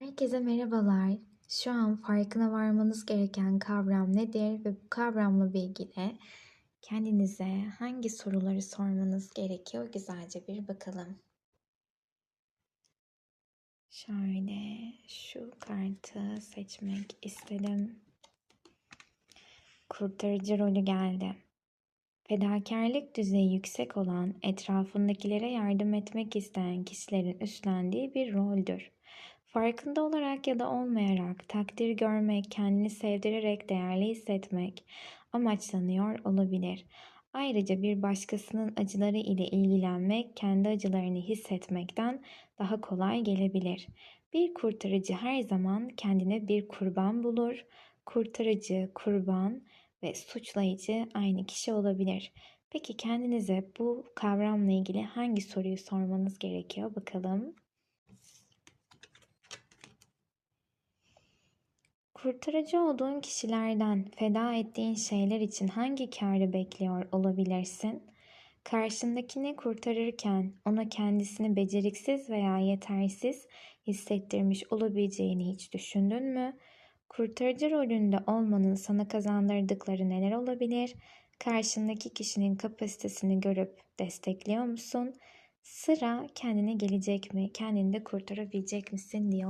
Herkese merhabalar. Şu an farkına varmanız gereken kavram nedir ve bu kavramla ilgili kendinize hangi soruları sormanız gerekiyor güzelce bir bakalım. Şöyle şu kartı seçmek istedim. Kurtarıcı rolü geldi. Fedakarlık düzeyi yüksek olan, etrafındakilere yardım etmek isteyen kişilerin üstlendiği bir roldür. Farkında olarak ya da olmayarak takdir görmek, kendini sevdirerek değerli hissetmek amaçlanıyor olabilir. Ayrıca bir başkasının acıları ile ilgilenmek kendi acılarını hissetmekten daha kolay gelebilir. Bir kurtarıcı her zaman kendine bir kurban bulur. Kurtarıcı, kurban ve suçlayıcı aynı kişi olabilir. Peki kendinize bu kavramla ilgili hangi soruyu sormanız gerekiyor bakalım. Kurtarıcı olduğun kişilerden feda ettiğin şeyler için hangi kârı bekliyor olabilirsin? Karşındakini kurtarırken ona kendisini beceriksiz veya yetersiz hissettirmiş olabileceğini hiç düşündün mü? Kurtarıcı rolünde olmanın sana kazandırdıkları neler olabilir? Karşındaki kişinin kapasitesini görüp destekliyor musun? Sıra kendine gelecek mi? Kendini de kurtarabilecek misin diyor.